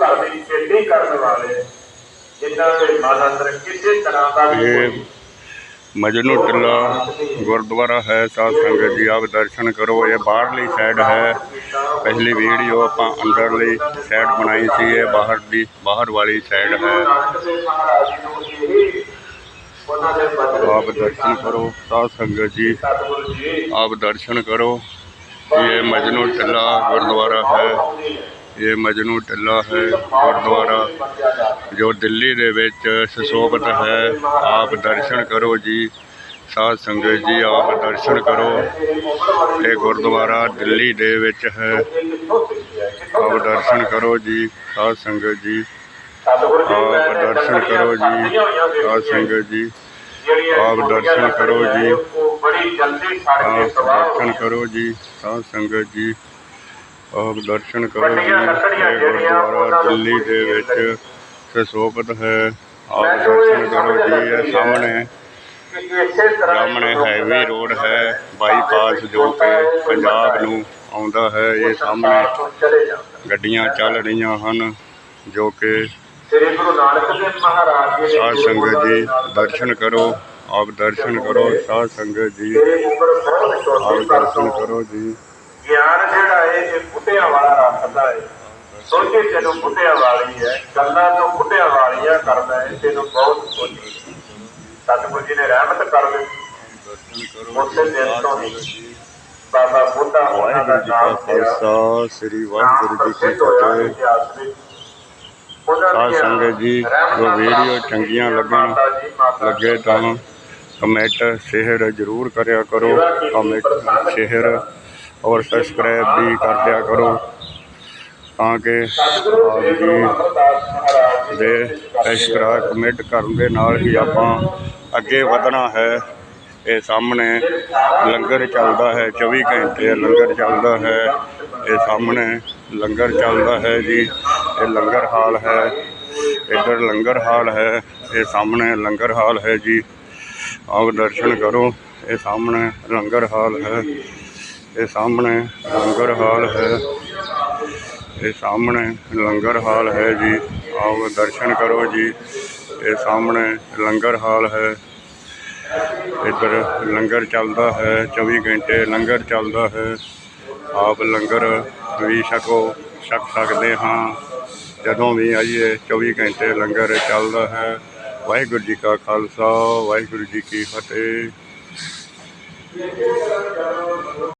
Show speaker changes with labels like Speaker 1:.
Speaker 1: ਘਰ ਦੀ ਖੇਤੀ ਕਰਨ ਵਾਲੇ ਜਿਨ੍ਹਾਂ ਦੇ ਮਨ ਅੰਦਰ ਕਿਸੇ ਤਰ੍ਹਾਂ ਦਾ ਵੀ
Speaker 2: ਇਹ
Speaker 1: ਕੋਈ
Speaker 2: ਮਜਨੂ ਟਿੱਲਾ ਗੁਰਦੁਆਰਾ ਹੈ ਸਾਧ ਸੰਗਤ ਜੀ ਆਪ ਦਰਸ਼ਨ ਕਰੋ ਇਹ ਬਾਹਰਲੀ ਸਾਈਡ ਹੈ। ਪਹਿਲੀ ਵੀਡੀਓ ਆਪਾਂ ਅੰਦਰਲੀ ਸਾਈਡ ਬਣਾਈ ਸੀ ਇਹ ਬਾਹਰ ਦੀ ਬਾਹਰ ਵਾਲੀ ਸਾਈਡ ਹੈ। ਆਪ ਦਰਸ਼ਨ ਕਰੋ ਸਾਧ ਸੰਗਤ ਜੀ। ਆਪ ਦਰਸ਼ਨ ਕਰੋ ਇਹ ਮਜਨੂ ਟਿੱਲਾ ਗੁਰਦੁਆਰਾ ਹੈ। ਇਹ ਮਜਨੂ ਟਿੱਲਾ ਹੈ, ਗੁਰਦੁਆਰਾ, ਜੋ ਦਿੱਲੀ ਦੇ ਵਿੱਚ ਸੁਸ਼ੋਭਿਤ ਹੈ। ਆਪ ਦਰਸ਼ਨ ਕਰੋ ਜੀ, ਸਾਧ ਸੰਗਤ ਜੀ, ਆਪ ਦਰਸ਼ਨ ਕਰੋ। ਇਹ ਗੁਰਦੁਆਰਾ ਦਿੱਲੀ ਦੇ ਵਿੱਚ ਹੈ। ਆਪ ਦਰਸ਼ਨ ਕਰੋ ਜੀ, ਸਾਧ ਸੰਗਤ ਜੀ। ਆਪ ਦਰਸ਼ਨ ਕਰੋ ਜੀ, ਸਾਧ ਸੰਗਤ ਜੀ। ਆਪ ਦਰਸ਼ਨ ਕਰੋ ਜੀ। ਆਪ ਦਰਸ਼ਨ ਕਰੋ ਜੀ, ਸਾਧ ਸੰਗਤ ਜੀ। ਆਪ ਦਰਸ਼ਨ ਕਰੋ। ਜੀ ਇਹ ਗੁਰਦੁਆਰਾ ਦਿੱਲੀ ਦੇ ਵਿੱਚ ਸੁਸ਼ੋਭਿਤ ਹੈ। ਆਪ ਦਰਸ਼ਨ ਕਰੋ ਜੀ ਇਹ ਸਾਹਮਣੇ ਸਾਹਮਣੇ ਹਾਈਵੇ ਰੋਡ ਹੈ। ਬਾਈਪਾਸ ਜੋ ਕਿ ਪੰਜਾਬ ਨੂੰ ਆਉਂਦਾ ਹੈ ਇਹ ਸਾਹਮਣੇ ਗੱਡੀਆਂ ਚੱਲ ਰਹੀਆਂ ਹਨ ਜੋ ਕਿ
Speaker 1: ਸ੍ਰੀ ਗੁਰੂ ਨਾਨਕ ਦੇਵ ਮਹਾਰਾਜ ਜੀ
Speaker 2: ਸਾਧ ਸੰਗਤ ਜੀ ਦਰਸ਼ਨ ਕਰੋ ਆਪ ਦਰਸ਼ਨ ਕਰੋ ਸਾਧ ਸੰਗਤ ਜੀ। ਆਪ ਦਰਸ਼ਨ ਕਰੋ ਜੀ।
Speaker 1: ਗਿਆਨ ਜਿਹੜਾ ਹੈ ਰੱਖਦਾ ਹੈ ਸੋਚੇ ਤੈਨੂੰ ਬੁੱਢਿਆਂ ਵਾਲੀ ਹੈ ਗੱਲਾਂ ਤੋਂ ਬੁੱਢਿਆਂ ਵਾਲੀਆਂ ਕਰਦਾ ਹੈ ਤੈਨੂੰ ਬਹੁਤ ਸੋਚੀ ਸਤਿਗੁਰੂ ਜੀ ਨੇ ਰਹਿਮਤ ਕਰ ਦਿੱਤੀ ਉਸੇ ਦਿਨ ਤੋਂ ਹੀ ਬਾਬਾ ਬੁੱਢਾ ਉਹਨਾਂ ਦਾ ਨਾਮ
Speaker 2: ਖਾਲਸਾ ਸ੍ਰੀ ਵਾਹਿਗੁਰੂ ਜੀ ਕੀ ਫਤਿਹ। ਸਾਧ ਸੰਗਤ ਜੀ ਜੋ ਵੀਡੀਓ ਚੰਗੀਆਂ ਲੱਗਣ ਲੱਗੇ ਤਾਂ ਕਮੈਂਟ ਸ਼ੇਅਰ ਜ਼ਰੂਰ ਕਰਿਆ ਕਰੋ ਕਮੈਂਟ ਸ਼ੇਅਰ ਔਰ ਸਬਸਕ੍ਰਾਈਬ ਵੀ ਕਰ ਦਿਆ ਕਰੋ। ਤਾਂ ਕਿ ਆਪ ਜੀ ਦੇ ਸਬਸਕ੍ਰਾਈਬ ਕਮੈਂਟ ਕਰਨ ਦੇ ਨਾਲ ਹੀ ਆਪਾਂ ਅੱਗੇ ਵਧਣਾ ਹੈ। ਇਹ ਸਾਹਮਣੇ ਲੰਗਰ ਚੱਲਦਾ ਹੈ 24 ਘੰਟੇ ਲੰਗਰ ਚੱਲਦਾ ਹੈ। ਇਹ ਸਾਹਮਣੇ ਲੰਗਰ ਚੱਲਦਾ ਹੈ ਜੀ, ਇਹ ਲੰਗਰ ਹਾਲ ਹੈ, ਇੱਧਰ ਲੰਗਰ ਹਾਲ ਹੈ, ਇਹ ਸਾਹਮਣੇ ਲੰਗਰ ਹਾਲ ਹੈ ਜੀ। ਆਓ ਦਰਸ਼ਨ ਕਰੋ, ਇਹ ਸਾਹਮਣੇ ਲੰਗਰ ਹਾਲ ਹੈ, ਇਹ ਸਾਹਮਣੇ ਲੰਗਰ ਹਾਲ ਹੈ। ਇਹ ਸਾਹਮਣੇ ਲੰਗਰ ਹਾਲ ਹੈ ਜੀ। ਆਓ ਦਰਸ਼ਨ ਕਰੋ ਜੀ। ਇਹ ਸਾਹਮਣੇ ਲੰਗਰ ਹਾਲ ਹੈ। ਇੱਧਰ ਲੰਗਰ ਚੱਲਦਾ ਹੈ 24 ਘੰਟੇ ਲੰਗਰ ਚੱਲਦਾ ਹੈ। ਆਪ ਲੰਗਰ ਵੀ ਛਕੋ, ਛਕ ਸਕਦੇ ਹਾਂ। ਜਦੋਂ ਵੀ ਆਈਏ 24 ਘੰਟੇ ਲੰਗਰ ਚੱਲਦਾ ਹੈ। ਵਾਹਿਗੁਰੂ ਜੀ ਕਾ ਖਾਲਸਾ, ਵਾਹਿਗੁਰੂ ਜੀ ਕੀ ਫਤਿਹ।